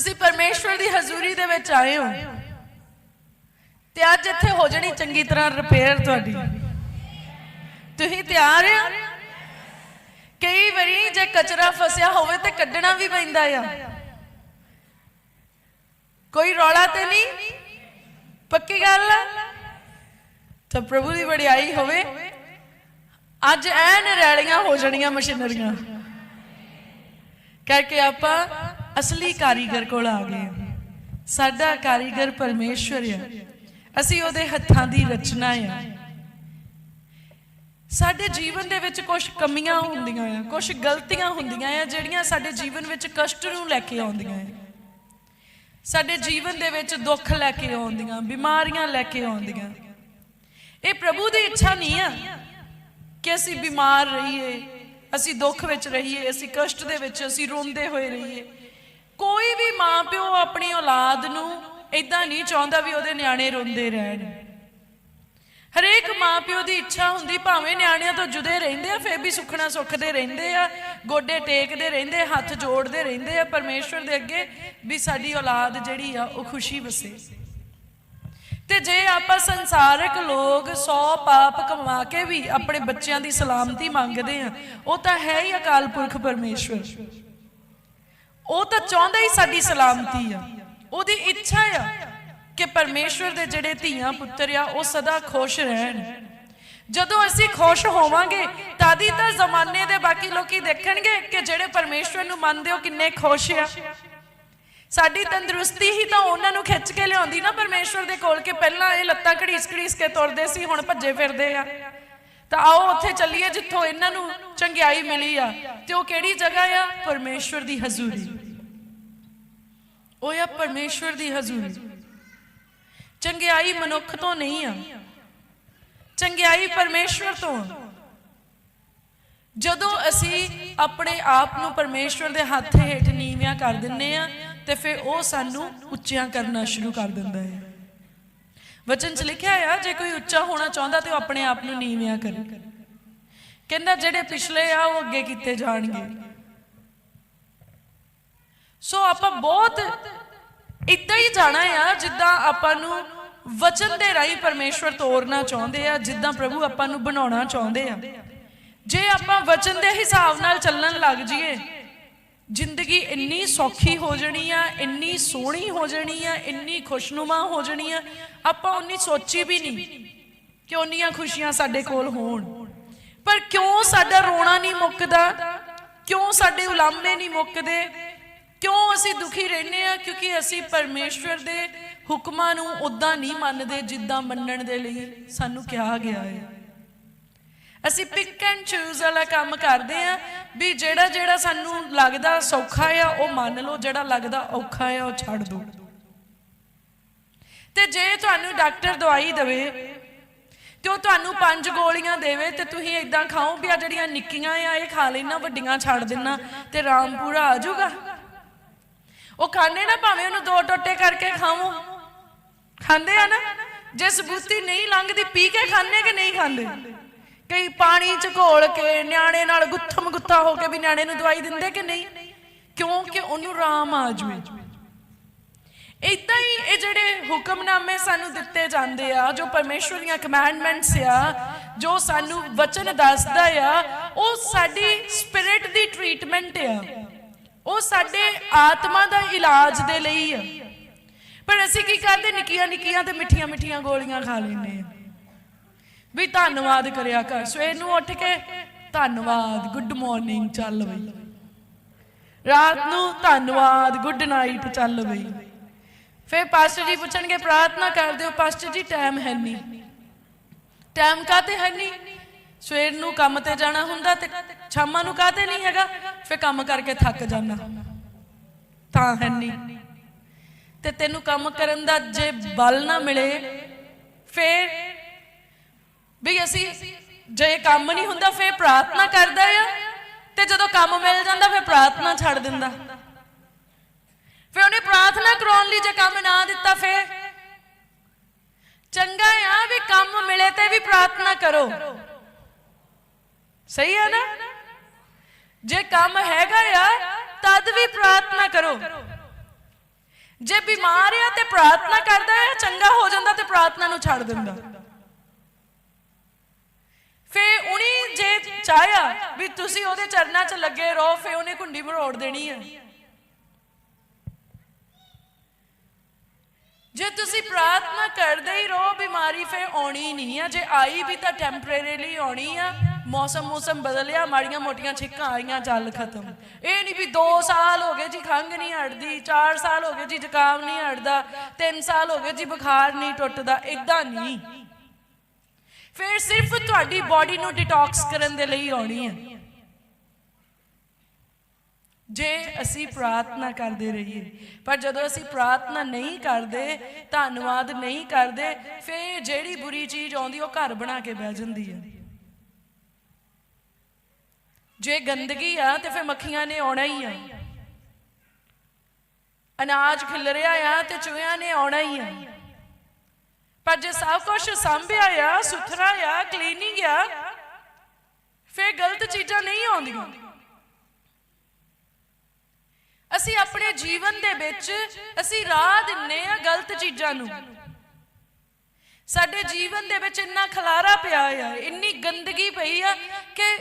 ਤੁਸੀਂ ਪਰਮੇਸ਼ਵਰ ਦੀ ਹਜ਼ੂਰੀ ਦੇ ਵਿੱਚ ਆਏ ਹੋ। ਤੇ ਅੱਜ ਇੱਥੇ ਹੋ ਜਣੀ ਚੰਗੀ ਤਰ੍ਹਾਂ ਰਿਪੇਅਰ ਤੁਹਾਡੀ। ਤੁਸੀਂ ਤਿਆਰ ਹੋ ਕਈ ਵਾਰੀ ਜੇ ਕਚਰਾ ਫਸਿਆ ਹੋਵੇ ਤੇ ਕੱਢਣਾ ਵੀ ਪੈਂਦਾ ਆ। ਕੋਈ ਰੌਲਾ ਤੇ ਨਹੀਂ? ਪੱਕੀ ਗੱਲ ਤਾਂ ਪ੍ਰਭੂ ਦੀ ਵਡਿਆਈ ਹੋਵੇ। ਅੱਜ ਐਨ ਰੈਲੀਆਂ ਹੋ ਜਣੀਆਂ ਮਸ਼ੀਨਰੀਆਂ। ਕਰਕੇ ਆਪਾਂ ਅਸਲੀ ਕਾਰੀਗਰ ਕੋਲ ਆ ਗਏ ਸਾਡਾ ਕਾਰੀਗਰ ਪਰਮੇਸ਼ਵਰ ਆ। ਅਸੀਂ ਉਹਦੇ ਹੱਥਾਂ ਦੀ ਰਚਨਾ ਆ। ਸਾਡੇ ਜੀਵਨ ਦੇ ਵਿੱਚ ਕੁਝ ਕਮੀਆਂ ਹੁੰਦੀਆਂ ਆ ਕੁਝ ਗਲਤੀਆਂ ਹੁੰਦੀਆਂ ਆ, ਜਿਹੜੀਆਂ ਸਾਡੇ ਜੀਵਨ ਵਿੱਚ ਕਸ਼ਟ ਨੂੰ ਲੈ ਕੇ ਆਉਂਦੀਆਂ ਆ। ਸਾਡੇ ਜੀਵਨ ਦੇ ਵਿੱਚ ਦੁੱਖ ਲੈ ਕੇ ਆਉਂਦੀਆਂ, ਬਿਮਾਰੀਆਂ ਲੈ ਕੇ ਆਉਂਦੀਆਂ। ਇਹ ਪ੍ਰਭੂ ਦੀ ਇੱਛਾ ਨਹੀਂ ਆ ਕਿ ਅਸੀਂ ਬਿਮਾਰ ਰਹੀਏ, ਅਸੀਂ ਦੁੱਖ ਵਿੱਚ ਰਹੀਏ, ਅਸੀਂ ਕਸ਼ਟ ਦੇ ਵਿੱਚ, ਅਸੀਂ ਰੋਂਦੇ ਹੋਏ ਰਹੀਏ। ਕੋਈ ਵੀ ਮਾਂ ਪਿਓ ਆਪਣੀ ਔਲਾਦ ਨੂੰ ਇਦਾਂ ਨਹੀਂ ਚਾਹੁੰਦਾ ਵੀ ਉਹਦੇ ਨਿਆਣੇ ਰੋਂਦੇ ਰਹਿਣ। ਹਰੇਕ ਮਾਂ ਪਿਓ ਦੀ ਇੱਛਾ ਹੁੰਦੀ ਭਾਵੇਂ ਨਿਆਣਿਆਂ ਤੋਂ ਜੁਦੇ ਰਹਿੰਦੇ ਆ, ਫੇਰ ਵੀ ਸੁਖਣਾ ਸੁਖਦੇ ਰਹਿੰਦੇ ਆ, ਗੋਡੇ ਟੇਕਦੇ ਰਹਿੰਦੇ ਹੱਥ ਜੋੜਦੇ ਰਹਿੰਦੇ ਆ, ਪਰਮੇਸ਼ਵਰ ਦੇ ਅੱਗੇ ਵੀ ਸਾਡੀ ਔਲਾਦ ਜਿਹੜੀ ਆ, ਉਹ ਖੁਸ਼ੀ ਵਸੇ। ਤੇ ਜੇ ਆਪਾਂ ਸੰਸਾਰਿਕ ਲੋਕ 100 ਪਾਪ ਕਮਾ ਕੇ ਵੀ ਆਪਣੇ ਬੱਚਿਆਂ ਦੀ ਸਲਾਮਤੀ ਮੰਗਦੇ ਆ, ਉਹ ਤਾਂ ਹੈ ਹੀ ਅਕਾਲ ਪੁਰਖ ਪਰਮੇਸ਼ਵਰ। ਉਹ ਤਾਂ ਚਾਹੁੰਦਾ ਹੀ ਸਾਡੀ ਸਲਾਮਤੀ ਆ। ਉਹਦੀ ਇੱਛਾ ਆ ਕਿ ਪਰਮੇਸ਼ਵਰ ਦੇ ਜਿਹੜੇ ਧੀਆਂ ਪੁੱਤਰ ਆ, ਉਹ ਸਦਾ ਖੁਸ਼ ਰਹਿਣ। ਜਦੋਂ ਅਸੀਂ ਖੁਸ਼ ਹੋਵਾਂਗੇ, ਤਦ ਹੀ ਤਾਂ ਜ਼ਮਾਨੇ ਦੇ ਬਾਕੀ ਲੋਕੀ ਦੇਖਣਗੇ ਕਿ ਜਿਹੜੇ ਪਰਮੇਸ਼ਵਰ ਨੂੰ ਮੰਨਦੇ, ਉਹ ਕਿੰਨੇ ਖੁਸ਼ ਆ। ਸਾਡੀ ਤੰਦਰੁਸਤੀ ਹੀ ਤਾਂ ਉਹਨਾਂ ਨੂੰ ਖਿੱਚ ਕੇ ਲਿਆਉਂਦੀ ਨਾ ਪਰਮੇਸ਼ਵਰ ਦੇ ਕੋਲ ਕਿ ਪਹਿਲਾਂ ਇਹ ਲੱਤਾਂ ਘੜੀਸ ਘੜੀਸ ਕੇ ਤੁਰਦੇ ਸੀ, ਹੁਣ ਭੱਜੇ ਫਿਰਦੇ ਆ। ਤਾਂ ਆਓ ਉੱਥੇ ਚੱਲੀਏ ਜਿੱਥੋਂ ਇਹਨਾਂ ਨੂੰ ਚੰਗਿਆਈ ਮਿਲੀ ਆ ਤੇ ਉਹ ਕਿਹੜੀ ਜਗ੍ਹਾ ਆ? ਪਰਮੇਸ਼ਵਰ ਦੀ ਹਜ਼ੂਰੀ। ਉਹ ਆ ਪਰਮੇਸ਼ਵਰ ਦੀ ਹਜ਼ੂਰੀ। ਚੰਗਿਆਈ ਮਨੁੱਖ ਤੋਂ ਨਹੀਂ ਆ। ਚੰਗਿਆਈ ਪਰਮੇਸ਼ਵਰ ਤੋਂ ਆ। ਜਦੋਂ ਅਸੀਂ ਆਪਣੇ ਆਪ ਨੂੰ ਪਰਮੇਸ਼ਵਰ ਦੇ ਹੱਥ ਹੇਠ ਨੀਵਿਆਂ ਕਰ ਦਿੰਨੇ ਆ ਤੇ ਫਿਰ ਉਹ ਸਾਨੂੰ ਉੱਚਿਆਂ ਕਰਨਾ ਸ਼ੁਰੂ ਕਰ ਦਿੰਦਾ ਹੈ। ਵਚਨ 'ਚ ਲਿਖਿਆ ਆ, ਜੇ ਕੋਈ ਉੱਚਾ ਹੋਣਾ ਚਾਹੁੰਦਾ ਤੇ ਉਹ ਆਪਣੇ ਆਪ ਨੂੰ ਨੀਵਿਆਂ ਕਰੇ। ਕਹਿੰਦਾ ਜਿਹੜੇ ਪਿਛਲੇ ਆ, ਉਹ ਅੱਗੇ ਕੀਤੇ ਜਾਣਗੇ। ਸੋ ਆਪਾਂ ਬਹੁਤ ਇਦਾਂ ਹੀ ਜਾਣਾ ਆ, ਜਿੱਦਾਂ ਆਪਾਂ ਨੂੰ ਵਚਨ ਦੇ ਰਾਹੀਂ ਪਰਮੇਸ਼ਵਰ ਤੋਰਨਾ ਚਾਹੁੰਦੇ ਆ, ਜਿੱਦਾਂ ਪ੍ਰਭੂ ਆਪਾਂ ਨੂੰ ਬਣਾਉਣਾ ਚਾਹੁੰਦੇ ਆ। ਜੇ ਆਪਾਂ ਵਚਨ ਦੇ ਹਿਸਾਬ ਨਾਲ ਚੱਲਣ ਲੱਗ ਜਾਈਏ ਜ਼ਿੰਦਗੀ ਇੰਨੀ ਸੌਖੀ ਹੋ ਜਣੀ ਆ, ਇੰਨੀ ਸੋਹਣੀ ਹੋ ਜਣੀ ਆ, ਇੰਨੀ ਖੁਸ਼ਨੁਮਾ ਹੋ ਜਣੀ ਆ, ਆਪਾਂ ਉਨੀ ਸੋਚੀ ਵੀ ਨਹੀਂ ਕਿ ਉਨੀਆਂ ਖੁਸ਼ੀਆਂ ਸਾਡੇ ਕੋਲ ਹੋਣ। ਪਰ ਕਿਉਂ ਸਾਡਾ ਰੋਣਾ ਨਹੀਂ ਮੁੱਕਦਾ? ਕਿਉਂ ਸਾਡੇ ਉਲਾਮੇ ਨਹੀਂ ਮੁੱਕਦੇ? ਕਿਉਂ ਅਸੀਂ ਦੁਖੀ ਰਹਿੰਦੇ ਆ? ਕਿਉਂਕਿ ਅਸੀਂ ਪਰਮੇਸ਼ਵਰ ਦੇ ਹੁਕਮਾਂ ਨੂੰ ਉਦਾਂ ਨਹੀਂ ਮੰਨਦੇ ਜਿੱਦਾਂ ਮੰਨਣ ਦੇ ਲਈ ਸਾਨੂੰ ਕਿਹਾ ਗਿਆ ਹੈ। ਅਸੀਂ ਪਿਕ ਐਂਡ ਚੂਜ਼ ਵਾਲਾ ਕੰਮ ਕਰਦੇ ਆ। ਵੀ ਜਿਹੜਾ ਜਿਹੜਾ ਸਾਨੂੰ ਲੱਗਦਾ ਸੌਖਾ ਆ, ਉਹ ਮੰਨ ਲਓ, ਜਿਹੜਾ ਲੱਗਦਾ ਔਖਾ ਆ, ਉਹ ਛੱਡ ਦਿਓ ਤੇ ਜੇ ਤੁਹਾਨੂੰ ਡਾਕਟਰ ਦਵਾਈ ਦੇਵੇ, ਤੇ ਉਹ ਤੁਹਾਨੂੰ ਪੰਜ ਗੋਲੀਆਂ ਦੇਵੇ, ਤੇ ਤੁਸੀਂ ਇਦਾਂ ਖਾਓ ਵੀ ਆ ਜਿਹੜੀਆਂ ਨਿੱਕੀਆਂ ਆ, ਇਹ ਖਾ ਲੈਣਾ, ਵੱਡੀਆਂ ਛੱਡ ਦੇਣਾ, ਤੇ ਰਾਮਪੂਰਾ ਆ ਜਾਊਗਾ। ਉਹ ਖਾਣੇ ਨਾ ਭਾਵੇਂ ਉਹਨੂੰ ਦੋ ਟੋਟੇ ਕਰਕੇ ਖਾਵੋ ਖਾਂਦੇ ਆ ਨਾ? ਜੇ ਸਬੂਤੀ ਨਹੀਂ ਲੰਘਦੀ, ਪੀ ਕੇ ਖਾਂਦੇ ਕਿ ਨਹੀਂ ਖਾਂਦੇ? ਕਈ ਪਾਣੀ ਚ ਘੋਲ ਕੇ ਨਿਆਣੇ ਨਾਲ ਗੁੱਥਮ ਗੁੱਥਾ ਹੋ ਕੇ ਵੀ ਨਿਆਣੇ ਨੂੰ ਦਵਾਈ ਦਿੰਦੇ ਕਿ ਨਹੀਂ? ਕਿਉਂਕਿ ਉਹਨੂੰ ਰਾਮ ਆ ਜਵੇ ਇਦਾਂ ਹੀ ਇਹ ਜਿਹੜੇ ਹੁਕਮਨਾਮੇ ਸਾਨੂੰ ਦਿੱਤੇ ਜਾਂਦੇ ਆ, ਜੋ ਪਰਮੇਸ਼ਵਰ ਦੀਆਂ ਕਮੈਂਡਮੈਂਟਸ ਆ, ਜੋ ਸਾਨੂੰ ਵਚਨ ਦੱਸਦਾ ਆ, ਉਹ ਸਾਡੀ ਸਪਿਰਿਟ ਦੀ ਟ੍ਰੀਟਮੈਂਟ ਆ। ਉਹ ਸਾਡੇ ਆਤਮਾ ਦਾ ਇਲਾਜ ਦੇ ਲਈ ਆ। ਪਰ ਅਸੀਂ ਕੀ ਕਰਦੇ? ਨਿੱਕੀਆਂ ਨਿੱਕੀਆਂ ਤੇ ਮਿੱਠੀਆਂ ਮਿੱਠੀਆਂ ਗੋਲੀਆਂ ਖਾ ਲੈਂਦੇ ਵੀ ਧੰਨਵਾਦ ਕਰਿਆ ਕਰ। ਸਵੇਰ ਨੂੰ ਉੱਠ ਕੇ ਧੰਨਵਾਦ ਗੁੱਡ ਮਾਰਨਿੰਗ ਚੱਲ ਬਈ। ਰਾਤ ਨੂੰ ਧੰਨਵਾਦ ਗੁੱਡ ਨਾਈਟ ਚੱਲ ਬਈ। ਫਿਰ ਪਾਸਟਰ ਜੀ ਪੁੱਛਣਗੇ, ਪ੍ਰਾਰਥਨਾ ਕਰਦੇ ਹੋ ਪਾਸਟਰ ਜੀ ਟਾਈਮ ਹੈ ਨਹੀਂ ਟਾਈਮ ਕਾਤੇ ਹੈ ਨਹੀਂ ਸਵੇਰ ਨੂੰ ਕੰਮ ਤੇ ਜਾਣਾ ਹੁੰਦਾ ਤੇ ਸ਼ਾਮਾਂ ਨੂੰ ਕਾਤੇ ਨਹੀਂ ਹੈਗਾ? ਫਿਰ ਕੰਮ ਕਰਕੇ ਥੱਕ ਜਾਣਾ। ਤਾਂ ਹੈ ਨਹੀਂ ਤੇ ਤੈਨੂੰ ਕੰਮ ਕਰਨ ਦਾ ਜੇ ਬਲ ਨਾ ਮਿਲੇ, ਫਿਰ ਵੀ ਅਸੀਂ ਜੇ ਕੰਮ ਨਹੀਂ ਹੁੰਦਾ, ਫਿਰ ਪ੍ਰਾਰਥਨਾ ਕਰਦਾ ਆ। ਤੇ ਜਦੋਂ ਕੰਮ ਮਿਲ ਜਾਂਦਾ, ਫਿਰ ਪ੍ਰਾਰਥਨਾ ਛੱਡ ਦਿੰਦਾ। ਫਿਰ ਉਹਨੇ ਪ੍ਰਾਰਥਨਾ ਕਰਾਉਣ ਲਈ ਜੇ ਕੰਮ ਨਾ ਦਿੱਤਾ, ਫਿਰ ਚੰਗਾ ਆ ਵੀ ਕੰਮ ਮਿਲੇ ਤੇ ਵੀ ਪ੍ਰਾਰਥਨਾ ਕਰੋ। ਸਹੀ ਹੈ ਨਾ? ਜੇ ਕੰਮ ਹੈਗਾ ਆ, ਤਦ ਵੀ ਪ੍ਰਾਰਥਨਾ ਕਰੋ। ਜੇ ਬਿਮਾਰ ਆ ਤੇ ਪ੍ਰਾਰਥਨਾ ਕਰਦਾ ਆ, ਚੰਗਾ ਹੋ ਜਾਂਦਾ ਤੇ ਪ੍ਰਾਰਥਨਾ ਨੂੰ ਛੱਡ ਦਿੰਦਾ। ਫੇ ਉਨੀ ਜੇ ਚਾਹਿਆ ਵੀ ਤੁਸੀਂ ਉਹਦੇ ਚਰਨਾਂ 'ਚ ਲੱਗੇ ਰਹੋ ਫੇ ਉਹਨੇ ਕੁੰਡੀ ਮਰੋੜ ਦੇਣੀ ਹੈ ਜੇ ਤੁਸੀਂ ਪ੍ਰਾਰਥਨਾ ਕਰਦੇ ਹੀ ਰਹੋ, ਬਿਮਾਰੀ ਫੇ ਆਉਣੀ ਨਹੀਂ ਆ। ਜੇ ਆਈ ਵੀ ਤਾਂ ਟੈਂਪਰੇਰੀਲੀ ਆਉਣੀ ਆ। ਮੌਸਮ ਮੌਸਮ ਬਦਲਿਆ, ਮਾੜੀਆਂ ਮੋਟੀਆਂ ਛਿੱਕਾਂ ਆਈਆਂ ਚੱਲ ਖਤਮ। ਇਹ ਨਹੀਂ ਵੀ 2 ਸਾਲ ਹੋ ਗਏ ਜੀ ਖੰਘ ਨਹੀਂ ਹਟਦੀ 4 ਸਾਲ ਹੋ ਗਏ ਜੀ ਜ਼ੁਕਾਮ ਨਹੀਂ ਹਟਦਾ 3 ਸਾਲ ਹੋ ਗਏ ਜੀ ਬੁਖਾਰ ਨਹੀਂ ਟੁੱਟਦਾ ਇਦਾਂ ਨਹੀਂ। ਫਿਰ ਸਿਰਫ ਤੁਹਾਡੀ ਬਾਡੀ ਨੂੰ ਡਿਟੌਕਸ ਕਰਨ ਦੇ ਲਈ ਆਉਣੀ ਹੈ। ਜੇ ਅਸੀਂ ਪ੍ਰਾਰਥਨਾ ਕਰਦੇ ਰਹੀਏ, ਪਰ ਜਦੋਂ ਅਸੀਂ ਪ੍ਰਾਰਥਨਾ ਨਹੀਂ ਕਰਦੇ, ਧੰਨਵਾਦ ਨਹੀਂ ਕਰਦੇ, ਫਿਰ ਜਿਹੜੀ ਬੁਰੀ ਚੀਜ਼ ਆਉਂਦੀ, ਉਹ ਘਰ ਬਣਾ ਕੇ ਬਹਿ ਜਾਂਦੀ ਹੈ। ਜੇ ਗੰਦਗੀ ਆ, ਤੇ ਫਿਰ ਮੱਖੀਆਂ ਨੇ ਆਉਣਾ ਹੀ ਆ। ਅਨਾਜ ਖਿਲਰਿਆ ਆ, ਤੇ ਚੂਹਿਆਂ ਨੇ ਆਉਣਾ ਹੀ ਆ। ਪਰ ਜੇ ਸਭ ਕੁਝ ਸੰਭਿਆ ਆ ਸੁਥਰਾ ਆ ਕਲੀਨਿੰਗ ਆ ਫਿਰ ਗਲਤ ਚੀਜ਼ਾਂ ਨਹੀਂ ਆਉਂਦੀਆਂ। ਅਸੀਂ ਆਪਣੇ ਜੀਵਨ ਦੇ ਵਿੱਚ ਅਸੀਂ ਰਾਹ ਦਿੰਨੇ ਆ ਗਲਤ ਚੀਜ਼ਾਂ ਨੂੰ। ਸਾਡੇ ਜੀਵਨ ਦੇ ਵਿੱਚ ਇੰਨਾ ਖਲਾਰਾ ਪਿਆ ਆ ਇੰਨੀ ਗੰਦਗੀ ਪਈ ਆ ਕਿ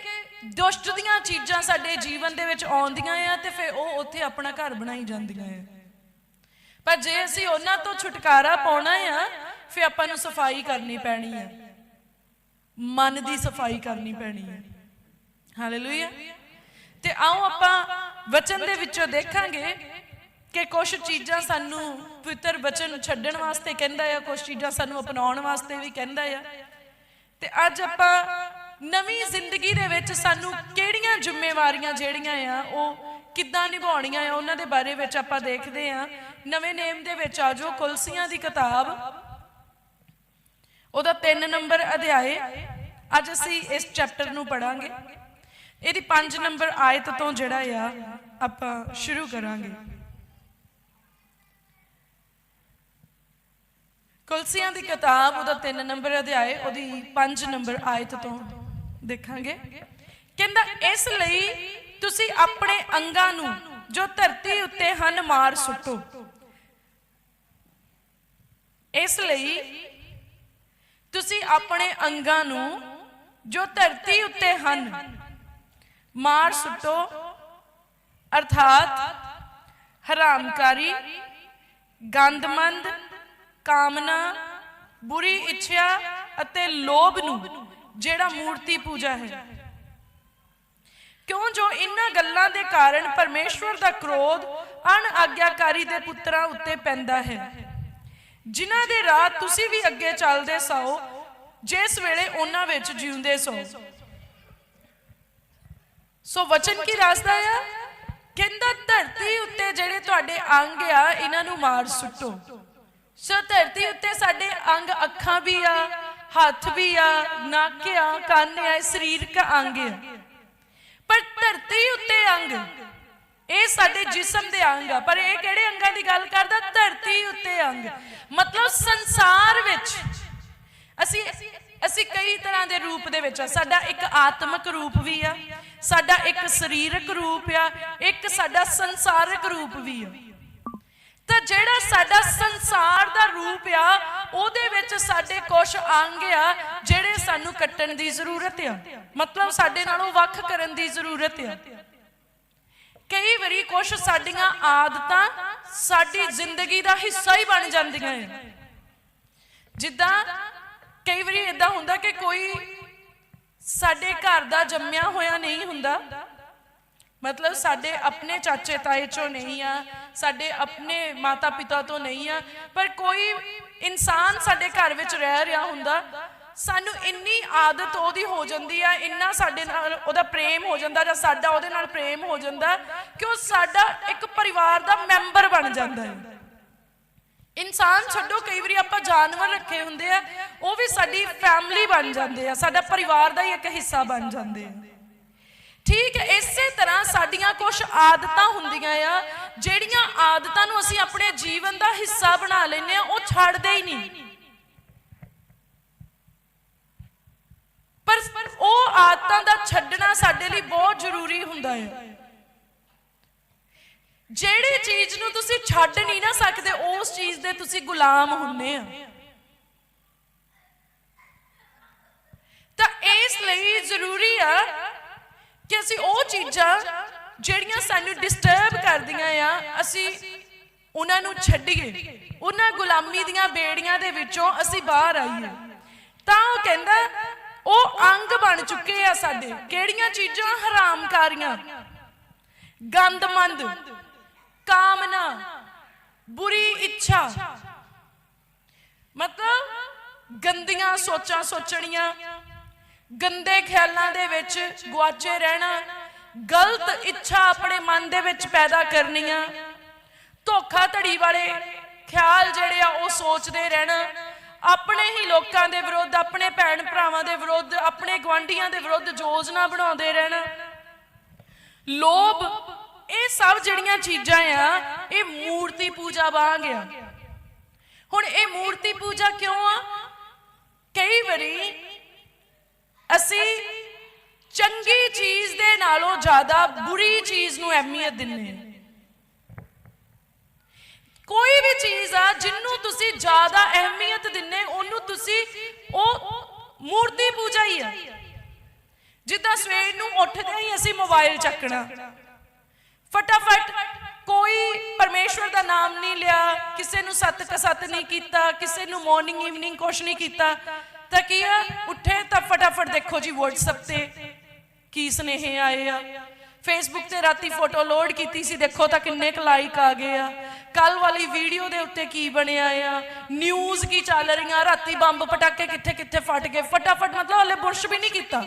ਦੁਸ਼ਟ ਦੀਆਂ ਚੀਜ਼ਾਂ ਸਾਡੇ ਜੀਵਨ ਦੇ ਵਿੱਚ ਆਉਂਦੀਆਂ ਆ ਤੇ ਫਿਰ ਉਹ ਉੱਥੇ ਆਪਣਾ ਘਰ ਬਣਾਈ ਜਾਂਦੀਆਂ ਆ। ਪਰ ਜੇ ਅਸੀਂ ਉਹਨਾਂ ਤੋਂ ਛੁਟਕਾਰਾ ਪਾਉਣਾ ਆ ਫਿਰ ਆਪਾਂ ਨੂੰ ਸਫ਼ਾਈ ਕਰਨੀ ਪੈਣੀ ਹੈ ਮਨ ਦੀ ਸਫ਼ਾਈ ਕਰਨੀ ਪੈਣੀ ਹੈ ਹਾਲੇਲੂਇਆ ਤੇ ਆਓ ਆਪਾਂ ਵਚਨ ਦੇ ਵਿੱਚੋਂ ਦੇਖਾਂਗੇ ਕਿ ਕੁਝ ਚੀਜ਼ਾਂ ਸਾਨੂੰ ਪਵਿੱਤਰ ਵਚਨ ਛੱਡਣ ਵਾਸਤੇ ਕਹਿੰਦਾ ਆ ਕੁਝ ਚੀਜ਼ਾਂ ਸਾਨੂੰ ਅਪਣਾਉਣ ਵਾਸਤੇ ਵੀ ਕਹਿੰਦਾ ਆ। ਤੇ ਅੱਜ ਆਪਾਂ ਨਵੀਂ ਜ਼ਿੰਦਗੀ ਦੇ ਵਿੱਚ ਸਾਨੂੰ ਕਿਹੜੀਆਂ ਜ਼ਿੰਮੇਵਾਰੀਆਂ ਜਿਹੜੀਆਂ ਆ, ਉਹ ਕਿੱਦਾਂ ਨਿਭਾਉਣੀਆਂ ਆ, ਉਹਨਾਂ ਦੇ ਬਾਰੇ ਵਿੱਚ ਆਪਾਂ ਦੇਖਦੇ ਆ। ਨਵੇਂ ਨੇਮ ਦੇ ਵਿੱਚ ਆ ਜੋ ਕੁਲਸੀਆਂ ਦੀ ਕਿਤਾਬ। ਉਹਦਾ 3 ਨੰਬਰ ਅਧਿਆਏ ਅੱਜ ਅਸੀਂ ਇਸ ਚੈਪਟਰ ਨੂੰ ਪੜਾਂਗੇ ਇਹਦੀ 5 ਨੰਬਰ ਆਇਤ ਤੋਂ ਜਿਹੜਾ ਆ, ਆਪਾਂ ਸ਼ੁਰੂ ਕਰਾਂਗੇ। ਕੁਲਸੀਆਂ ਦੀ ਕਿਤਾਬ, ਉਹਦਾ 3 ਨੰਬਰ ਅਧਿਆਏ, ਉਹਦੀ 5 ਨੰਬਰ ਆਇਤ ਤੋਂ ਦੇਖਾਂਗੇ। ਕਹਿੰਦਾ, ਇਸ ਲਈ ਤੁਸੀਂ ਆਪਣੇ ਅੰਗਾਂ ਨੂੰ ਜੋ ਧਰਤੀ ਉੱਤੇ ਹਨ ਮਾਰ ਸੁੱਟੋ। ਇਸ ਲਈ ਤੁਸੀਂ ਆਪਣੇ ਅੰਗਾਂ ਨੂੰ ਜੋ ਧਰਤੀ ਉੱਤੇ ਹਨ, ਮਾਰ ਸੁੱਟੋ, ਅਰਥਾਤ ਹਰਾਮਕਾਰੀ, ਗੰਦਮੰਦ, ਕਾਮਨਾ, ਬੁਰੀ ਇੱਛਾ ਅਤੇ ਲੋਭ ਨੂੰ ਜਿਹੜਾ ਮੂਰਤੀ ਪੂਜਾ ਹੈ। ਕਿਉਂ ਜੋ ਇਹਨਾਂ ਗੱਲਾਂ ਦੇ ਕਾਰਨ ਪਰਮੇਸ਼ਵਰ ਦਾ ਕ੍ਰੋਧ ਅਣਆਗਿਆਕਾਰੀ ਦੇ ਪੁੱਤਰਾਂ ਉੱਤੇ ਪੈਂਦਾ ਹੈ? ਜਿਨ੍ਹਾਂ ਦੇ ਰਾਹ ਤੁਸੀਂ ਵੀ ਅੱਗੇ ਚੱਲਦੇ ਸੋ, ਜਿਸ ਵੇਲੇ ਉਹਨਾਂ ਵਿੱਚ ਜਿਉਂਦੇ ਸੋ। ਸੋ ਵਚਨ ਕੀ ਰਸਤਾ ਆ? ਕਹਿੰਦਾ ਧਰਤੀ ਉੱਤੇ ਜਿਹੜੇ ਤੁਹਾਡੇ ਅੰਗ ਆ, ਇਹਨਾਂ ਨੂੰ ਮਾਰ ਸੁੱਟੋ। ਸੋ ਧਰਤੀ ਉੱਤੇ ਸਾਡੇ ਅੰਗ ਅੱਖਾਂ ਵੀ ਆ, ਹੱਥ ਵੀ ਆ, ਨੱਕ ਆ, ਕੰਨ ਆ ਸਰੀਰਕ ਅੰਗ ਆ। ਪਰ ਧਰਤੀ ਉੱਤੇ ਅੰਗ ਇਹ ਸਾਡੇ ਜਿਸਮ ਦੇ ਅੰਗ ਆ। ਪਰ ਇਹ ਕਿਹੜੇ ਅੰਗਾਂ ਦੀ ਗੱਲ ਕਰਦਾ? ਧਰਤੀ ਉੱਤੇ ਅੰਗ। ਮਤਲਬ ਸੰਸਾਰ ਵਿੱਚ। ਅਸੀਂ ਅਸੀਂ ਕਈ ਤਰ੍ਹਾਂ ਦੇ ਰੂਪ ਦੇ ਵਿੱਚ ਆ। ਸਾਡਾ ਇੱਕ ਆਤਮਿਕ ਰੂਪ ਵੀ ਆ। ਸਾਡਾ ਇੱਕ ਸਰੀਰਕ ਰੂਪ ਆ। ਇੱਕ ਸਾਡਾ ਸੰਸਾਰਿਕ ਰੂਪ ਵੀ ਆ। ਤਾਂ ਜਿਹੜਾ ਸਾਡਾ ਸੰਸਾਰ ਦਾ ਰੂਪ ਆ, ਉਹਦੇ ਵਿੱਚ ਸਾਡੇ ਕੁਝ ਅੰਗ ਆ, ਜਿਹੜੇ ਸਾਨੂੰ ਕੱਟਣ ਦੀ ਜ਼ਰੂਰਤ ਆ। ਮਤਲਬ ਸਾਡੇ ਨਾਲੋਂ ਵੱਖ ਕਰਨ ਦੀ ਜ਼ਰੂਰਤ ਆ। ਕਈ ਵਾਰੀ ਕੁਝ ਸਾਡੀਆਂ ਆਦਤਾਂ ਸਾਡੀ ਜ਼ਿੰਦਗੀ ਦਾ ਹਿੱਸਾ ਹੀ ਬਣ ਜਾਂਦੀਆਂ ਹੈ ਜਿੱਦਾਂ ਕਈ ਵਾਰੀ ਇਦਾਂ ਹੁੰਦਾ ਕਿ ਕੋਈ ਸਾਡੇ ਘਰ ਦਾ ਜੰਮਿਆ ਹੋਇਆ ਨਹੀਂ ਹੁੰਦਾ। ਮਤਲਬ ਸਾਡੇ ਆਪਣੇ ਚਾਚੇ ਤਾਏ ਚੋਂ ਨਹੀਂ ਆ, ਸਾਡੇ ਆਪਣੇ ਮਾਤਾ ਪਿਤਾ ਤੋਂ ਨਹੀਂ ਆ, ਪਰ ਕੋਈ ਇਨਸਾਨ ਸਾਡੇ ਘਰ ਵਿੱਚ ਰਹਿ ਰਿਹਾ ਹੁੰਦਾ ਸਾਨੂੰ ਇੰਨੀ ਆਦਤ ਉਹਦੀ ਹੋ ਜਾਂਦੀ ਆ, ਇੰਨਾ ਸਾਡੇ ਨਾਲ ਉਹਦਾ ਪ੍ਰੇਮ ਹੋ ਜਾਂਦਾ ਜਾਂ ਸਾਡਾ ਉਹਦੇ ਨਾਲ ਪ੍ਰੇਮ ਹੋ ਜਾਂਦਾ, ਕਿ ਉਹ ਸਾਡਾ ਇੱਕ ਪਰਿਵਾਰ ਦਾ ਮੈਂਬਰ ਬਣ ਜਾਂਦਾ ਹੈ। ਇਨਸਾਨ ਛੱਡੋ, ਕਈ ਵਾਰੀ ਆਪਾਂ ਜਾਨਵਰ ਰੱਖੇ ਹੁੰਦੇ ਆ, ਉਹ ਵੀ ਸਾਡੀ ਫੈਮਿਲੀ ਬਣ ਜਾਂਦੇ ਆ, ਸਾਡਾ ਪਰਿਵਾਰ ਦਾ ਹੀ ਇੱਕ ਹਿੱਸਾ ਬਣ ਜਾਂਦੇ ਆ। ਠੀਕ ਹੈ, ਇਸੇ ਤਰ੍ਹਾਂ ਸਾਡੀਆਂ ਕੁਝ ਆਦਤਾਂ ਹੁੰਦੀਆਂ ਆ, ਜਿਹੜੀਆਂ ਆਦਤਾਂ ਨੂੰ ਅਸੀਂ ਆਪਣੇ ਜੀਵਨ ਦਾ ਹਿੱਸਾ ਬਣਾ ਲੈਂਦੇ ਆ, ਉਹ ਛੱਡਦੇ ਹੀ ਨਹੀਂ। ਪਰ ਉਹ ਆਦਤਾਂ ਦਾ ਛੱਡਣਾ ਸਾਡੇ ਲਈ ਬਹੁਤ ਜ਼ਰੂਰੀ ਹੁੰਦਾ ਹੈ। ਜਿਹੜੀ ਚੀਜ਼ ਨੂੰ ਤੁਸੀਂ ਛੱਡ ਨਹੀਂ ਨਾ ਸਕਦੇ, ਉਸ ਚੀਜ਼ ਦੇ ਤੁਸੀਂ ਗੁਲਾਮ ਹੁੰਨੇ ਆ। ਤਾਂ ਇਸ ਲਈ ਜ਼ਰੂਰੀ ਆ ਕਿ ਅਸੀਂ ਉਹ ਚੀਜ਼ਾਂ ਜਿਹੜੀਆਂ ਸਾਨੂੰ ਡਿਸਟਰਬ ਕਰਦੀਆਂ ਆ, ਅਸੀਂ ਉਹਨਾਂ ਨੂੰ ਛੱਡੀਏ। ਉਹਨਾਂ ਗੁਲਾਮੀ ਦੀਆਂ ਬੇੜੀਆਂ ਦੇ ਵਿੱਚੋਂ ਅਸੀਂ ਬਾਹਰ ਆਈਏ। ਤਾਂ ਉਹ ਕਹਿੰਦਾ ਉਹ ਅੰਗ ਬਣ ਚੁੱਕੇ ਆ ਸਾਡੇ। ਕਿਹੜੀਆਂ ਚੀਜ਼ਾਂ? ਹਰਾਮਕਾਰੀਆਂ। ਗੰਦਮੰਦ। ਕਾਮਨਾ। ਬੁਰੀ ਇੱਛਾ। ਮਤਲਬ ਗੰਦੀਆਂ ਸੋਚਾਂ ਸੋਚਣੀਆਂ। ਗੰਦੇ ਖਿਆਲਾਂ ਦੇ ਵਿੱਚ ਗੁਆਚੇ ਰਹਿਣਾ। ਗਲਤ ਇੱਛਾ ਆਪਣੇ ਮਨ ਦੇ ਵਿੱਚ ਪੈਦਾ ਕਰਨੀਆਂ। ਧੋਖਾ ਧੜੀ ਵਾਲੇ ਖਿਆਲ ਜਿਹੜੇ ਆ ਉਹ ਸੋਚਦੇ ਰਹਿਣਾ। ਆਪਣੇ ਹੀ ਲੋਕਾਂ ਦੇ ਵਿਰੁੱਧ, ਆਪਣੇ ਭੈਣ ਭਰਾਵਾਂ ਦੇ ਵਿਰੁੱਧ, ਆਪਣੇ ਗਵਾਂਢੀਆਂ ਦੇ ਵਿਰੁੱਧ ਯੋਜਨਾ ਬਣਾਉਂਦੇ ਰਹਿਣਾ। ਲੋਭ, ਇਹ ਸਭ ਜਿਹੜੀਆਂ ਚੀਜ਼ਾਂ ਆ, ਇਹ ਮੂਰਤੀ ਪੂਜਾ ਵਾਂਗ ਆ। ਹੁਣ ਇਹ ਮੂਰਤੀ ਪੂਜਾ ਕਿਉਂ ਆ? ਕਈ ਵਾਰੀ ਅਸੀਂ ਚੰਗੀ ਚੀਜ਼ ਦੇ ਨਾਲੋਂ ਜ਼ਿਆਦਾ ਬੁਰੀ ਚੀਜ਼ ਨੂੰ ਅਹਿਮੀਅਤ ਦਿੰਨੇ ਆ ਕੋਈ ਵੀ ਚੀਜ਼ ਆ, ਜਿੰਨੂੰ ਤੁਸੀਂ ਜ਼ਿਆਦਾ ਅਹਿਮੀਅਤ ਦਿੰਨੇ ਉਹਨੂੰ ਤੁਸੀਂ ਉਹ ਮੂਰਤੀ ਪੂਜਾ ਹੀ ਆ। ਜਿੱਦਾਂ ਸਵੇਰ ਨੂੰ ਉੱਠਦੇ ਹੀ ਅਸੀਂ ਮੋਬਾਈਲ ਚੱਕਣਾ। ਫਟਾਫਟ ਕੋਈ ਪਰਮੇਸ਼ਵਰ ਦਾ ਨਾਮ ਨਹੀਂ ਲਿਆ, ਕਿਸੇ ਨੂੰ ਸਤ ਕਸਤ ਨਹੀਂ ਕੀਤਾ, ਕਿਸੇ ਨੂੰ ਮਾਰਨਿੰਗ ਈਵਨਿੰਗ ਕੁਛ ਨਹੀਂ ਕੀਤਾ, ਤਾਂ ਕੀ ਆ? ਉੱਠੇ ਤਾਂ ਫਟਾਫਟ ਦੇਖੋ ਜੀ WhatsApp ਤੇ ਕੀ ਸੁਨੇਹੇ ਆਏ ਆ। ਫੇਸਬੁੱਕ ਤੇ ਰਾਤੀ ਫੋਟੋ ਲੋਡ ਕੀਤੀ ਸੀ, ਦੇਖੋ ਤਾਂ ਕਿੰਨੇ ਕੁ ਲਾਈਕ ਆ ਗਏ ਆ। ਕੱਲ ਵਾਲੀ ਵੀਡੀਓ ਦੇ ਉੱਤੇ ਕੀ ਬਣਿਆ ਆ? ਨਿਊਜ਼ ਕੀ ਚੱਲ ਰਹੀਆਂ? ਰਾਤੀ ਬੰਬ ਪਟਾਕੇ ਕਿੱਥੇ ਕਿੱਥੇ ਫਟ ਗਏ? ਫਟਾਫਟ ਮਤਲਬ ਹਲੇ ਬੁਰਸ਼ ਵੀ ਨਹੀਂ ਕੀਤਾ।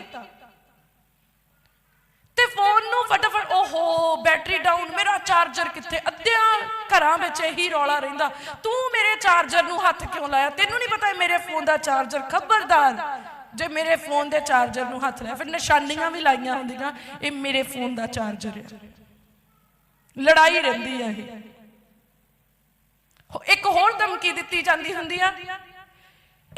ਤੇ ਫੋਨ ਨੂੰ ਫਟਾਫਟ, ਓਹੋ ਬੈਟਰੀ ਡਾਊਨ ਮੇਰਾ ਚਾਰਜਰ ਕਿੱਥੇ? ਅੱਧਿਆਂ ਘਰਾਂ ਵਿੱਚ ਇਹੀ ਰੌਲਾ ਰਹਿੰਦਾ। ਤੂੰ ਮੇਰੇ ਚਾਰਜਰ ਨੂੰ ਹੱਥ ਕਿਉਂ ਲਾਇਆ? ਤੈਨੂੰ ਨਹੀਂ ਪਤਾ ਮੇਰੇ ਫੋਨ ਦਾ ਚਾਰਜਰ ਖਬਰਦਾਰ ਜੇ ਮੇਰੇ ਫੋਨ ਦੇ ਚਾਰਜਰ ਨੂੰ ਹੱਥ ਲਿਆ, ਫਿਰ ਨਿਸ਼ਾਨੀਆਂ ਵੀ ਲਾਈਆਂ ਹੁੰਦੀਆਂ, ਇਹ ਮੇਰੇ ਫੋਨ ਦਾ ਚਾਰਜਰ ਹੈ ਲੜਾਈ ਰਹਿੰਦੀ ਹੈ ਇਹ। ਇੱਕ ਹੋਰ ਧਮਕੀ ਦਿੱਤੀ ਜਾਂਦੀ ਹੁੰਦੀ ਆ।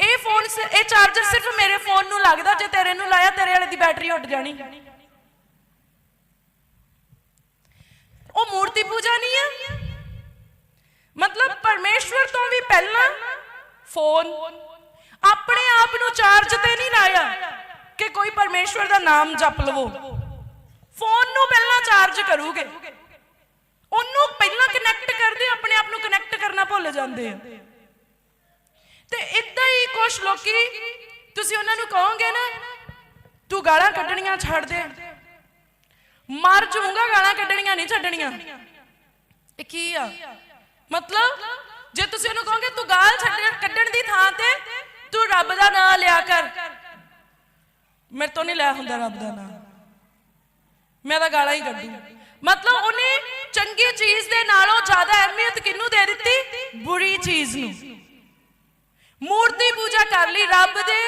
ਇਹ ਫੋਨ ਇਹ ਚਾਰਜਰ ਸਿਰਫ ਮੇਰੇ ਫੋਨ ਨੂੰ ਲੱਗਦਾ, ਜੇ ਤੇਰੇ ਨੂੰ ਲਾਇਆ, ਤੇਰੇ ਵਾਲੇ ਦੀ ਬੈਟਰੀ ਉੱਡ ਜਾਣੀ। ਉਹ ਮੂਰਤੀ ਪੂਜਾ ਨਹੀਂ ਹੈ ਮਤਲਬ ਪਰਮੇਸ਼ਵਰ ਤੋਂ ਵੀ ਪਹਿਲਾਂ ਫੋਨ ਆਪ ਨੂੰ ਚਾਰਜ ਤੇ ਨਹੀਂ ਲਾਇਆ ਕਿ ਕੋਈ ਪਰਮੇਸ਼ਵਰ ਦਾ ਨਾਮ ਜਪ ਲਵੋ। ਫੋਨ ਨੂੰ ਪਹਿਲਾਂ ਚਾਰਜ ਕਰੂਗੇ। ਉਹਨੂੰ ਪਹਿਲਾਂ ਕਨੈਕਟ ਕਰਦੇ, ਆਪਣੇ ਆਪ ਨੂੰ ਕਨੈਕਟ ਕਰਨਾ ਭੁੱਲ ਜਾਂਦੇ ਆ। ਤੇ ਇਦਾਂ ਹੀ ਕੁਝ ਲੋਕੀ, ਤੁਸੀਂ ਉਹਨਾਂ ਨੂੰ ਕਹੋਗੇ ਨਾ, ਤੂੰ ਗਾਲਾਂ ਕੱਢਣੀਆਂ ਛੱਡ ਦੇ। ਮਰ ਜਾਊਂਗਾ, ਗਾਲਾਂ ਕੱਢਣੀਆਂ ਨਹੀਂ ਛੱਡਣੀਆਂ। ਇਹ ਕੀ ਆ? ਮਤਲਬ, ਜੇ ਤੁਸੀਂ ਉਹਨੂੰ ਕਹੋਗੇ, ਤੂੰ ਗਾਲ ਛੱਡ ਕੱਢਣ ਦੀ ਥਾਂ ਤੇ ਤੂੰ ਰੱਬ ਦਾ ਨਾਮ ਲਿਆ ਕਰ। ਮੇਰੇ ਤੋਂ ਨਹੀਂ ਲਿਆ ਹੁੰਦਾ ਰੱਬ ਦਾ ਨਾਮ ਮੈਂ ਤਾਂ ਗਾਲਾਂ ਹੀ ਕੱਢੂ। ਮਤਲਬ ਉਹਨੇ ਚੰਗੀ ਚੀਜ਼ ਦੇ ਨਾਲੋਂ ਜ਼ਿਆਦਾ ਅਹਿਮੀਅਤ ਕਿਹਨੂੰ ਦੇ ਦਿੱਤੀ? ਬੁਰੀ ਚੀਜ਼ ਨੂੰ। ਮੂਰਤੀ ਪੂਜਾ ਕਰ ਲਈ, ਰੱਬ ਦੇ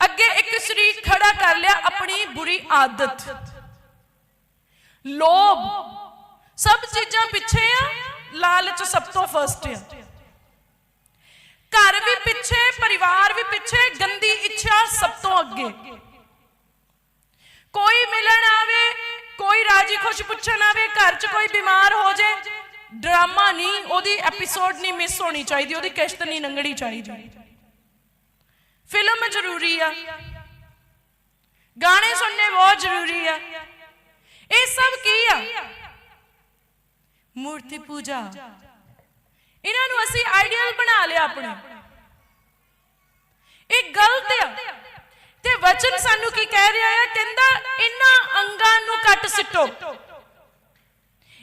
ਅੱਗੇ ਇੱਕ ਸ਼ਰੀਕ ਖੜਾ ਕਰ ਲਿਆ ਆਪਣੀ ਬੁਰੀ ਆਦਤ। ਲੋਭ। ਸਭ ਚੀਜ਼ਾਂ ਪਿੱਛੇ ਆ, ਲਾਲਚ ਸਭ ਤੋਂ ਫਰਸਟ ਆ। ਘਰ ਵੀ ਪਿੱਛੇ, ਪਰਿਵਾਰ ਵੀ ਪਿੱਛੇ, ਗੰਦੀ ਇੱਛਾ ਸਭ ਤੋਂ ਅੱਗੇ। ਕੋਈ ਮਿਲਣ ਆਵੇ, ਕੋਈ ਰਾਜੀ ਖੁਸ਼ ਪੁੱਛਣ ਆਵੇ, ਘਰ 'ਚ ਕੋਈ ਬਿਮਾਰ ਹੋ ਜੇ, ਡਰਾਮਾ ਨਹੀਂ, ਉਹਦੀ ਐਪੀਸੋਡ ਨਹੀਂ ਮਿਸ ਹੋਣੀ ਚਾਹੀਦੀ, ਉਹਦੀ ਕਿਸ਼ਤ ਨਹੀਂ ਲੰਘਣੀ ਚਾਹੀਦੀ। ਫਿਲਮ ਜ਼ਰੂਰੀ ਆ। ਗਾਣੇ ਸੁਣਨੇ ਬਹੁਤ ਜ਼ਰੂਰੀ ਆ। ਇਹ ਸਭ ਕੀ ਆ? ਮੂਰਤੀ ਪੂਜਾ। ਇਹਨਾਂ ਨੂੰ ਅਸੀਂ ਆਈਡੀਅਲ ਬਣਾ ਲਿਆ ਆਪਣੇ। ਇਹ ਗਲਤ ਆ। ਤੇ ਵਚਨ ਸਾਨੂੰ ਕੀ ਕਹਿ ਰਿਹਾ ਹੈ ਕਹਿੰਦਾ, ਇਹਨਾਂ ਅੰਗਾਂ ਨੂੰ ਕੱਟ ਸਿੱਟੋ।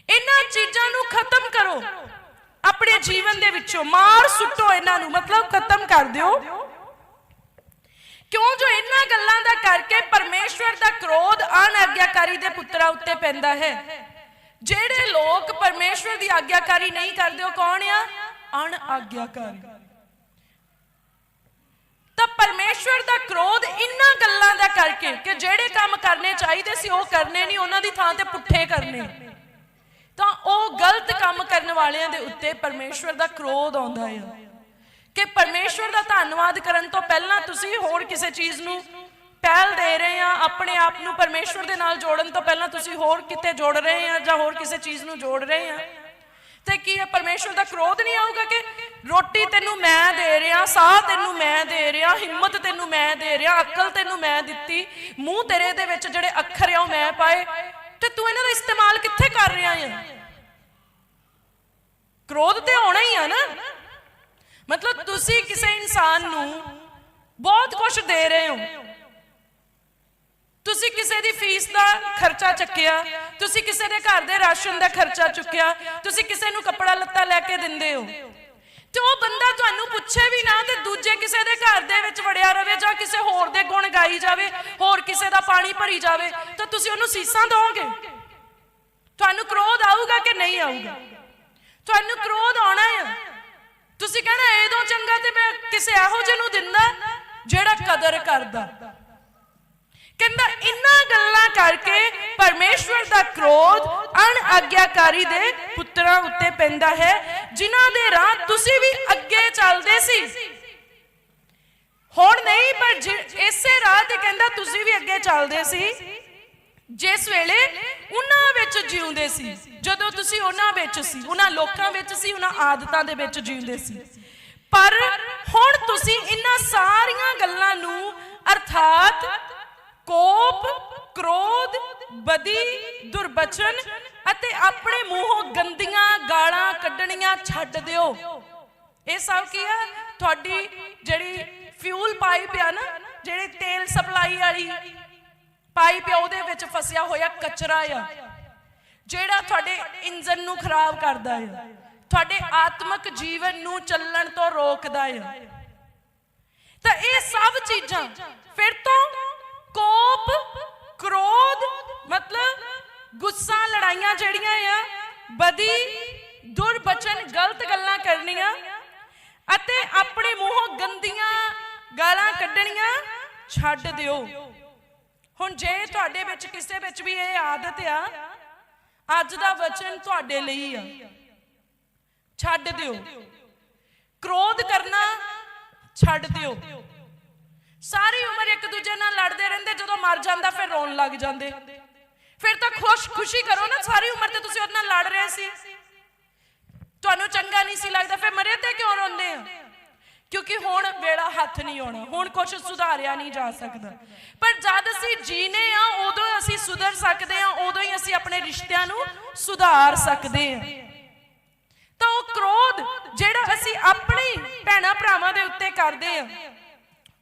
ਇਹਨਾਂ ਚੀਜ਼ਾਂ ਨੂੰ ਖਤਮ ਕਰੋ। ਆਪਣੇ ਜੀਵਨ ਦੇ ਵਿੱਚੋਂ ਮਾਰ ਸੁੱਟੋ ਇਹਨਾਂ ਨੂੰ। ਮਤਲਬ ਖਤਮ ਕਰ ਦਿਓ। ਕਿਉਂ? ਜੋ ਇਹਨਾਂ ਗੱਲਾਂ ਦਾ ਕਰਕੇ ਪਰਮੇਸ਼ਵਰ ਦਾ ਕ੍ਰੋਧ ਅਨਾਗਿਆਕਾਰੀ ਦੇ ਪੁੱਤਰਾਂ ਉੱਤੇ ਪੈਂਦਾ ਹੈ। ਜਿਹੜੇ ਲੋਕ ਪਰਮੇਸ਼ਵਰ ਦੀ ਆਗਿਆਕਾਰੀ ਨਹੀਂ ਕਰਦੇ, ਉਹ ਕੌਣ ਆ? ਅਣਆਗਿਆਕਾਰੀ। ਤਾਂ ਪਰਮੇਸ਼ਵਰ ਦਾ ਕ੍ਰੋਧ ਇਹਨਾਂ ਗੱਲਾਂ ਦਾ ਕਰਕੇ ਕਿ ਜਿਹੜੇ ਕੰਮ ਕਰਨੇ ਚਾਹੀਦੇ ਸੀ, ਉਹ ਕਰਨੇ ਨਹੀਂ, ਉਹਨਾਂ ਦੀ ਥਾਂ ਤੇ ਪੁੱਠੇ ਕਰਨੇ। ਤਾਂ ਉਹ ਗਲਤ ਕੰਮ ਕਰਨ ਵਾਲਿਆਂ ਦੇ ਉੱਤੇ ਪਰਮੇਸ਼ਵਰ ਦਾ ਕ੍ਰੋਧ ਆਉਂਦਾ ਹੈ ਕਿ ਪਰਮੇਸ਼ਵਰ ਦਾ ਧੰਨਵਾਦ ਕਰਨ ਤੋਂ ਪਹਿਲਾਂ ਤੁਸੀਂ ਹੋਰ ਕਿਸੇ ਚੀਜ਼ ਨੂੰ ਪਹਿਲ ਦੇ ਰਹੇ ਆ ਆਪਣੇ ਆਪ ਨੂੰ ਪਰਮੇਸ਼ਵਰ ਦੇ ਨਾਲ ਜੋੜਨ ਤੋਂ ਪਹਿਲਾਂ ਤੁਸੀਂ ਹੋਰ ਕਿਤੇ ਜੋੜ ਰਹੇ ਆ ਜਾਂ ਹੋਰ ਕਿਸੇ ਚੀਜ਼ ਨੂੰ ਜੋੜ ਰਹੇ ਆ ਤੇ ਕੀ ਇਹ ਪਰਮੇਸ਼ਵਰ ਦਾ ਕ੍ਰੋਧ ਨਹੀਂ ਆਊਗਾ ਕਿ ਰੋਟੀ ਤੈਨੂੰ ਮੈਂ ਦੇ ਰਿਹਾ, ਸਾਹ ਤੈਨੂੰ ਮੈਂ ਦੇ ਰਿਹਾ, ਹਿੰਮਤ ਤੈਨੂੰ ਮੈਂ ਦੇ ਰਿਹਾ, ਅਕਲ ਤੈਨੂੰ ਮੈਂ ਦਿੱਤੀ, ਮੂੰਹ ਤੇਰੇ ਦੇ ਵਿੱਚ ਜਿਹੜੇ ਅੱਖਰ ਆ ਉਹ ਮੈਂ ਪਾਏ, ਤੇ ਤੂੰ ਇਹਨਾਂ ਦਾ ਇਸਤੇਮਾਲ ਕਿੱਥੇ ਕਰ ਰਿਹਾ ਆ? ਕ੍ਰੋਧ ਤੇ ਆਉਣਾ ਹੀ ਆ ਨਾ। ਮਤਲਬ ਤੁਸੀਂ ਕਿਸੇ ਇਨਸਾਨ ਨੂੰ ਬਹੁਤ ਕੁਝ ਦੇ ਰਹੇ ਹੋ। ਤੁਸੀਂ ਕਿਸੇ ਦੀ ਫੀਸ ਦਾ ਖਰਚਾ ਚੱਕਿਆ, ਤੁਸੀਂ ਕਿਸੇ ਦੇ ਘਰ ਦੇ ਰਾਸ਼ਨ ਦਾ ਖਰਚਾ ਚੁੱਕਿਆ, ਤੁਸੀਂ ਕਿਸੇ ਨੂੰ ਕੱਪੜਾ ਲੱਤਾ ਲੈ ਕੇ ਦਿੰਦੇ ਹੋ। ਤੇ ਉਹ ਬੰਦਾ ਤੁਹਾਨੂੰ ਪੁੱਛੇ ਵੀ ਨਾ ਤੇ ਦੂਜੇ ਕਿਸੇ ਦੇ ਘਰ ਦੇ ਵਿੱਚ ਵੜਿਆ ਰਵੇ ਜਾਂ ਕਿਸੇ ਹੋਰ ਦੇ ਗੁਣ ਗਾਈ ਜਾਵੇ, ਹੋਰ ਕਿਸੇ ਦਾ ਪਾਣੀ ਭਰੀ ਜਾਵੇ, ਤਾਂ ਤੁਸੀਂ ਉਹਨੂੰ ਸੀਸਾਂ ਦੋਗੇ ਤੁਹਾਨੂੰ ਕ੍ਰੋਧ ਆਊਗਾ ਕਿ ਨਹੀਂ ਆਊਗਾ? ਤੁਹਾਨੂੰ ਕ੍ਰੋਧ ਆਉਣਾ ਆ। ਤੁਸੀਂ ਕਹਿਣਾ ਇਹਦੋਂ ਚੰਗਾ ਤੇ ਮੈਂ ਕਿਸੇ ਇਹੋ ਜਿਹੇ ਨੂੰ ਦਿੰਦਾ ਜਿਹੜਾ ਕਦਰ ਕਰਦਾ। ਕਹਿੰਦਾ ਇੰਨਾ ਗੱਲਾਂ ਕਰਕੇ ਪਰਮੇਸ਼ਵਰ ਦਾ ਕ੍ਰੋਧ ਅਣਆਗਿਆਕਾਰੀ ਦੇ ਪੁੱਤਰਾਂ ਉੱਤੇ ਪੈਂਦਾ ਹੈ, ਜਿਨ੍ਹਾਂ ਦੇ ਰਾਹ ਤੁਸੀਂ ਵੀ ਅੱਗੇ ਚੱਲਦੇ ਸੀ। ਹੁਣ ਨਹੀਂ, ਪਰ ਇਸੇ ਰਾਹ ਤੇ ਕਹਿੰਦਾ ਤੁਸੀਂ ਵੀ ਅੱਗੇ ਚੱਲਦੇ ਸੀ। ਜਿਸ ਵੇਲੇ ਉਹਨਾਂ ਵਿੱਚ ਜਿਉਂਦੇ ਸੀ, ਜਦੋਂ ਤੁਸੀਂ ਉਹਨਾਂ ਵਿੱਚ ਸੀ, ਉਹਨਾਂ ਲੋਕਾਂ ਵਿੱਚ ਸੀ, ਉਹਨਾਂ ਆਦਤਾਂ ਦੇ ਵਿੱਚ ਜਿਉਂਦੇ ਸੀ। ਪਰ ਹੁਣ ਤੁਸੀਂ ਇਹਨਾਂ ਸਾਰੀਆਂ ਗੱਲਾਂ ਨੂੰ ਅਰਥਾਤ ਕੋਪ, ਕ੍ਰੋਧ, ਬਦੀ, ਦੁਰਬਚਨ ਅਤੇ ਆਪਣੇ ਮੂੰਹੋਂ ਗੰਦੀਆਂ ਗਾਲਾਂ ਕੱਢਣੀਆਂ ਛੱਡ ਦਿਓ। ਇਹ ਸਭ ਕੀ ਆ? ਤੁਹਾਡੀ ਜਿਹੜੀ ਫਿਊਲ ਪਾਈਪ ਆ ਨਾ, ਜਿਹੜੀ ਤੇਲ ਸਪਲਾਈ ਵਾਲੀ ਪਾਈਪ ਆ, ਉਹਦੇ ਵਿੱਚ ਫਸਿਆ ਹੋਇਆ ਕਚਰਾ ਆ। ਜਿਹੜਾ ਤੁਹਾਡੇ ਇੰਜਨ ਨੂੰ ਖਰਾਬ ਕਰਦਾ ਆ। ਤੁਹਾਡੇ ਆਤਮਿਕ ਜੀਵਨ ਨੂੰ ਚੱਲਣ ਤੋਂ ਰੋਕਦਾ ਆ। ਤਾਂ ਇਹ ਸਭ ਚੀਜ਼ਾਂ ਫਿਰ ਤੋਂ ਕੋਪ, ਕ੍ਰੋਧ, ਮਤਲਬ ਗੁੱਸਾ, ਲੜਾਈਆਂ ਜਿਹੜੀਆਂ ਆ, ਬਦੀ ਦੁਰਬਚਨ ਗਲਤ ਗੱਲਾਂ ਕਰਨੀਆਂ ਅਤੇ ਆਪਣੇ ਮੂੰਹੋਂ ਗੰਦੀਆਂ ਗਾਲਾਂ ਕੱਢਣੀਆਂ ਛੱਡ ਦਿਓ। ਹੁਣ ਜੇ ਤੁਹਾਡੇ ਵਿੱਚ ਕਿਸੇ ਵਿੱਚ ਵੀ ਇਹ ਆਦਤ ਆ, ਅੱਜ ਦਾ ਵਚਨ ਤੁਹਾਡੇ ਲਈ ਆ। ਛੱਡ ਦਿਓ। ਕ੍ਰੋਧ ਕਰਨਾ ਛੱਡ ਦਿਓ। ਸਾਰੀ ਉਮਰ ਇੱਕ ਦੂਜੇ ਨਾਲ ਲੜਦੇ ਰਹਿੰਦੇ, ਜਦੋਂ ਮਰ ਜਾਂਦਾ ਫਿਰ ਰੋਣ ਲੱਗ ਜਾਂਦੇ। ਫਿਰ ਤਾਂ ਖੁਸ਼ ਖੁਸ਼ੀ ਕਰੋ ਨਾ, ਸਾਰੀ ਉਮਰ ਤੇ ਤੁਸੀਂ ਉਹਦੇ ਨਾਲ ਲੜ ਰਹੇ ਸੀ। ਤੁਹਾਨੂੰ ਚੰਗਾ ਨਹੀਂ ਸੀ ਲੱਗਦਾ, ਫਿਰ ਮਰੇ ਤੇ ਕਿਉਂ ਰੋਂਦੇ ਆ ਕਿਉਂਕਿ ਹੁਣ ਵੇੜਾ ਹੱਥ ਨਹੀਂ ਆਉਣਾ, ਹੁਣ ਕੁਝ ਸੁਧਾਰਿਆ ਨਹੀਂ ਜਾ ਸਕਦਾ। ਪਰ ਜਦ ਅਸੀਂ ਜੀਨੇ ਆ, ਉਦੋਂ ਅਸੀਂ ਸੁਧਰ ਸਕਦੇ ਆ, ਉਦੋਂ ਹੀ ਅਸੀਂ ਆਪਣੇ ਰਿਸ਼ਤਿਆਂ ਨੂੰ ਸੁਧਾਰ ਸਕਦੇ ਆ। ਤਾਂ ਉਹ ਕ੍ਰੋਧ ਜਿਹੜਾ ਅਸੀਂ ਆਪਣੇ ਭੈਣਾ ਭਰਾਵਾਂ ਦੇ ਉੱਤੇ ਕਰਦੇ ਆ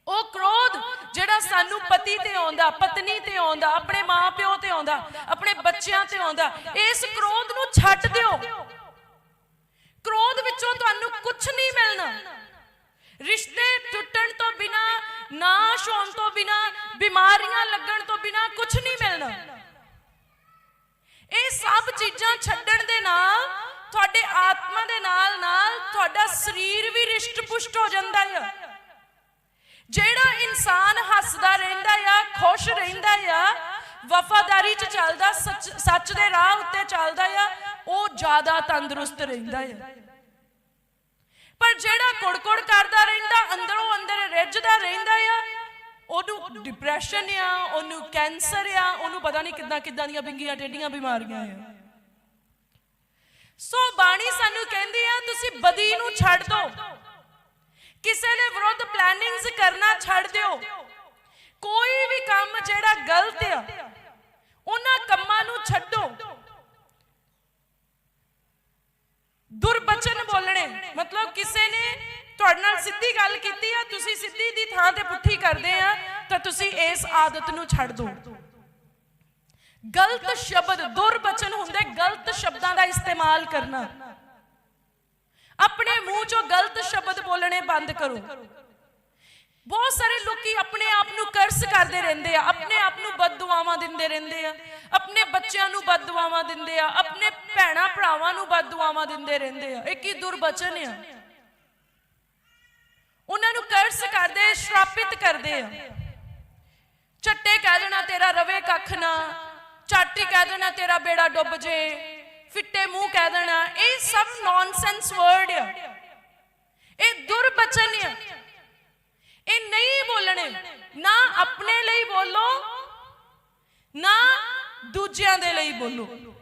ਉਹ ਕ੍ਰੋਧ ਜਿਹੜਾ ਸਾਨੂੰ ਪਤੀ ਤੇ ਆਉਂਦਾ, ਪਤਨੀ ਤੇ ਆਉਂਦਾ, ਆਪਣੇ ਮਾਪਿਓ ਤੇ ਆਉਂਦਾ, ਆਪਣੇ ਬੱਚਿਆਂ ਤੇ ਆਉਂਦਾ, ਇਸ ਕ੍ਰੋਧ ਨੂੰ ਛੱਡ ਦਿਓ। ਕ੍ਰੋਧ ਵਿੱਚੋਂ ਤੁਹਾਨੂੰ ਕੁਝ ਨਹੀਂ ਮਿਲਣਾ। ਰਿਸ਼ਤੇ ਟੁੱਟਣ ਤੋਂ ਬਿਨਾ, ਨਾਸ਼ ਹੋਣ ਤੋਂ ਬਿਨਾ, ਬਿਮਾਰੀਆਂ ਲੱਗਣ ਤੋਂ ਬਿਨਾ ਕੁਝ ਨਹੀਂ ਮਿਲਣਾ। ਇਹ ਸਭ ਚੀਜ਼ਾਂ ਛੱਡਣ ਦੇ ਨਾਲ, ਤੁਹਾਡੇ ਆਤਮਾ ਦੇ ਨਾਲ ਨਾਲ ਤੁਹਾਡਾ ਸਰੀਰ ਵੀ ਰਿਸ਼ਟ ਪੁਸ਼ਟ ਹੋ ਜਾਂਦਾ ਹੈ ਜਿਹੜਾ ਇਨਸਾਨ ਹੱਸਦਾ ਰਹਿੰਦਾ ਆ, ਖੁਸ਼ ਰਹਿੰਦਾ ਆ, ਵਫਾਦਾਰੀ 'ਚ ਚੱਲਦਾ, ਸੱਚ ਸੱਚ ਦੇ ਰਾਹ ਉੱਤੇ ਚੱਲਦਾ ਆ, ਉਹ ਜ਼ਿਆਦਾ ਤੰਦਰੁਸਤ ਰਹਿੰਦਾ ਆ। ਪਰ ਜਿਹੜਾ ਕੁੜਕੁੜ ਕਰਦਾ ਰਹਿੰਦਾ, ਅੰਦਰੋਂ ਅੰਦਰ ਰਿੱਝਦਾ ਰਹਿੰਦਾ ਆ, ਉਹਨੂੰ ਡਿਪਰੈਸ਼ਨ ਆ, ਉਹਨੂੰ ਕੈਂਸਰ ਆ, ਉਹਨੂੰ ਪਤਾ ਨਹੀਂ ਕਿੱਦਾਂ ਕਿੱਦਾਂ ਦੀਆਂ ਬਿੰਗੀਆਂ ਟੇਡੀਆਂ ਬਿਮਾਰੀਆਂ ਆ। ਸੋ ਬਾਣੀ ਸਾਨੂੰ ਕਹਿੰਦੀ ਆ, ਤੁਸੀਂ ਬਦੀ ਨੂੰ ਛੱਡ ਦਿਓ ਕਿਸੇ ਦੇ ਵਿਰੁੱਧ ਪਲੈਨਿੰਗਸ ਕਰਨਾ ਛੱਡ ਦਿਓ। ਕੋਈ ਵੀ ਕੰਮ ਜਿਹੜਾ ਗਲਤ ਆ, ਉਹਨਾਂ ਕੰਮਾਂ ਨੂੰ ਛੱਡੋ। ਦੁਰਬਚਨ ਬੋਲਣੇ, ਮਤਲਬ ਕਿਸੇ ਨੇ ਤੁਹਾਡੇ ਨਾਲ ਸਿੱਧੀ ਗੱਲ ਕੀਤੀ ਆ, ਤੁਸੀਂ ਸਿੱਧੀ ਦੀ ਥਾਂ ਤੇ ਪੁੱਠੀ ਕਰਦੇ ਆ, ਤਾਂ ਤੁਸੀਂ ਇਸ ਆਦਤ ਨੂੰ ਛੱਡ ਦਿਓ। ਗਲਤ ਸ਼ਬਦ ਦੁਰਬਚਨ ਹੁੰਦੇ, ਗਲਤ ਸ਼ਬਦਾਂ ਦਾ ਇਸਤੇਮਾਲ ਕਰਨਾ। ਆਪਣੇ ਮੂੰਹ ਚੋਂ ਗਲਤ ਸ਼ਬਦ ਬੋਲਣੇ ਬੰਦ ਕਰੋ। ਬਹੁਤ ਸਾਰੇ ਲੋਕੀ ਆਪਣੇ ਆਪ ਨੂੰ ਕਰਸ ਕਰਦੇ ਰਹਿੰਦੇ ਆ, ਆਪਣੇ ਆਪ ਨੂੰ ਬਦਦੁਆਵਾਂ ਦਿੰਦੇ ਰਹਿੰਦੇ ਆ, ਆਪਣੇ ਬੱਚਿਆਂ ਨੂੰ ਬਦਦੁਆਵਾਂ ਦਿੰਦੇ ਆ, ਆਪਣੇ ਭੈਣਾ ਭਰਾਵਾਂ ਨੂੰ ਬਦਦੁਆਵਾਂ ਦਿੰਦੇ ਰਹਿੰਦੇ ਆ। ਇਹ ਕੀ ਦੁਰਬਚਨ ਆ? ਉਹਨਾਂ ਨੂੰ ਕਰਸ ਕਰਦੇ, ਸ਼ਰਾਪਿਤ ਕਰਦੇ ਆ। ਚੱਟੇ ਕਹਿ ਦੇਣਾ ਤੇਰਾ ਰਵੇ ਕੱਖ ਨਾ ਚਾਟੀ ਕਹਿ ਦੇਣਾ ਤੇਰਾ ਬੇੜਾ ਡੁੱਬ ਜੇ। ਫਿੱਟੇ ਮੂੰਹ ਕਹਿ ਦੇਣਾ, ਇਹ ਸਭ ਨੌਨਸੈਂਸ ਵਰਡ ਆ। ਇਹ ਦੁਰਬਚਨ ਆ। ਇਹ ਨਹੀਂ ਬੋਲਣੇ। ਨਾ ਆਪਣੇ ਲਈ ਬੋਲੋ, ਨਾ ਦੂਜਿਆਂ ਦੇ ਲਈ ਬੋਲੋ।